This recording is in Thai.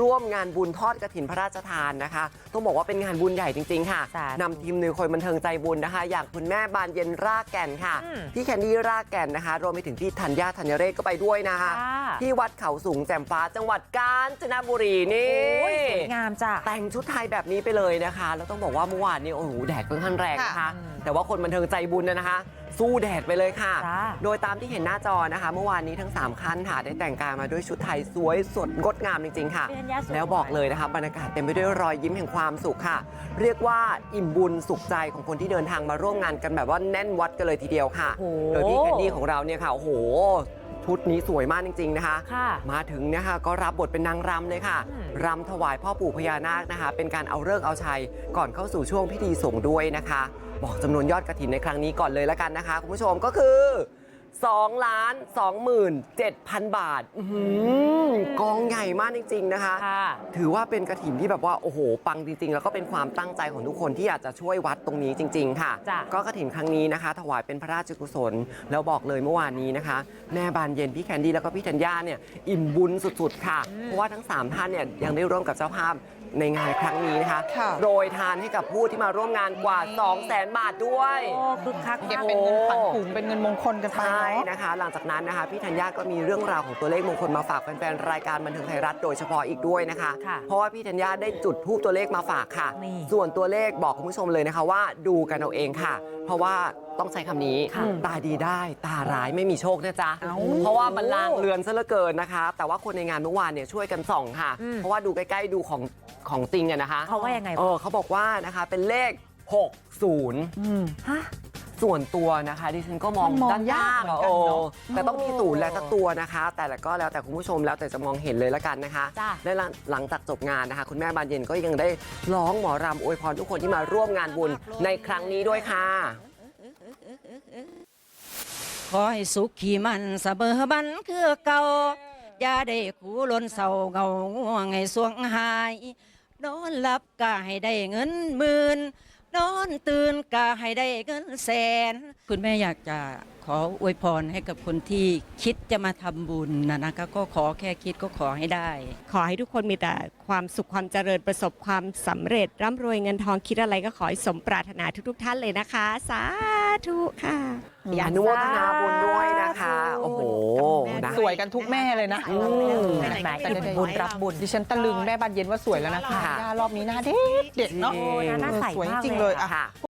ร่วมงานบุญทอดกระถินพระราชทานนะคะ ต้องบอกว่าเป็นงานบุญใหญ่จริง ๆ ค่ะสาธุนำทีมหนึ่งคนบันเทิงใจบุญนะคะ อย่างคุณแม่บานเย็นรากแก่นค่ะอืมพี่แคนดี้รากแก่นนะคะ รวมไปถึงพี่ธัญญาธัญเรศก็ไปด้วยนะคะค่ะที่วัดเขาสูงแจ่มฟ้าจังหวัดกาญจนบุรีนี่โอ้ยสวยงามจ้ะ แต่งชุดไทยแบบนี้ไปเลยนะคะ แล้วต้องบอกว่าเมื่อวานนี้โอ้โหแดดค่อนข้างแรงนะคะค่ะแต่ว่าคนบันเทิงใจบุญนะคะ สู้แดดไปเลยค่ะ จ้า โดยตามที่เห็นหน้าจอนะคะ เมื่อวานนี้ทั้ง 3คันค่ะได้แต่งกายมาด้วยชุดไทยสวยสดงดงามจริงๆค่ะ พี่ธัญญาสวยแล้วบอกเลยนะคะบรรยากาศเต็มไปด้วยรอยยิ้มแห่งความสุขค่ะ เรียกว่าอิ่มบุญสุขใจของคนที่เดินทางมาร่วมงานกันแบบว่าแน่นวัดกันเลยทีเดียวค่ะ โอ้โห โดยพี่แคนดี้ของเราเนี่ยค่ะโอ้โห ชุดนี้สวยมากจริงๆนะคะค่ะมาถึงเนะคะก็รับบทเป็นนางรำเลยค่ะอืมรำถวายพ่อปู่พญานาคนะคะ เป็นการเอาเลิกษ์เอาชัยก่อนเข้าสู่ช่วงพิธีสงฆ์ด้วยนะคะ บอกจำนวนยอดกระถินในครั้งนี้ก่อนเลยแล้วกันนะคะ คุณผู้ชมก็คือ2ล้าน27,000 บาทอื้อหือกองใหญ่ มากจริง ๆนะคะค่ะถือว่าเป็นกระถินที่แบบว่าโอ้โหปังจริง ๆ แล้วก็เป็นความตั้งใจของทุกคนที่อยากจะช่วยวัดตรงนี้จริง ๆ ค่ะจ้ะก็กระถินครั้งนี้นะคะ ถวายเป็นพระราชกุศล แล้วบอกเลยเมื่อวานนี้นะคะ แม่บานเย็นพี่แคนดี้แล้วก็พี่ธัญญาเนี่ยอิ่มบุญสุดๆ ค่ะ เพราะว่าทั้ง 3 ท่านเนี่ยยังได้ร่วมกับเจ้าภาพ ในงานครั้งนี้นะคะ ค่ะโปรยทานให้กับผู้ที่มาร่วมงานกว่า 2 0 0 0 0 0 บาทด้วย โอ้คึกคักเก็บมากเป็นเงินขวัญถุงเป็นเงินมงคลกันไปใช่เนาะ นะคะ หลังจากนั้นนะคะ พี่ธัญญาก็มีเรื่องราวของตัวเลขมงคลมาฝากแฟนๆรายการบันเทิงไทยรัฐโดยเฉพาะอีกด้วยนะคะ ค่ะเพราะว่าพี่ธัญญาได้จุดทูปตัวเลขมาฝากค่ะ นี่ส่วนตัวเลขบอกคุณผู้ชมเลยนะคะว่าดูกันเอาเองค่ะ เพราะว่าต้องใช้คำนี้ค่ะตาดีได้ตาร้ายไม่มีโชคนะจ๊ะเอ้าเพราะว่ามันลางเรือนซะเหลือเกินนะคะ แต่ว่าคนในงานเมื่อวานเนี่ยช่วยกันส่องค่ะอืมเพราะว่าดูใกล้ๆดูของของจริงอะนะคะเขาว่ายังไงเออเขาบอกว่านะคะเป็นเลข 60ฮะ ส่วนตัวนะคะดิฉันก็มองมันมองด้านยากยากเหมือะอนกันโอ้เนอะแต่ต้องมีศูนย์และสักตัวนะคะ แต่ละก็แล้วแต่คุณผู้ชมแล้วแต่จะมองเห็นเลยละกันนะคะ จ้ะ และหลังหลังจากจบงานนะคะ คุณแม่บานเย็นก็ยังได้ร้องหมอรำอวยพรทุกคนที่มาร่วมงานบุญในครั้งนี้ด้วยค่ะ ขอให้สุขขี่มันเสมอบันคือเก่าอย่าได้คูลนเศร้าเงาง่วงให้สวงหาย นอนหลับก็ให้ได้เงินหมื่น นอนตื่นก็ให้ได้เงินแสน คุณแม่อยากจะขออวยพรให้กับคนที่คิดจะมาทำบุญนะนะคะก็ขอแค่คิดก็ขอให้ได้ ขอให้ทุกคนมีแต่ความสุขความเจริญประสบความสำเร็จ ร่ำรวยเงินทองคิดอะไรก็ขอให้สมปรารถนาทุก ๆ ท่านเลยนะคะ สาธุค่ะอนุโมทนาบุญด้วยนะคะ โอ้โหนะ สวยกันทุกแม่เลยนะอืมเห็นไหมอิ่มบุญรับบุญดิฉันตะลึงแม่บานเย็นว่าสวยแล้วนะคะค่ะย่ารอบนี้หน้าเด็กเด็กเนาะจริงหน้าใสสวยมากจริงเลยเลยอะอะค่ะ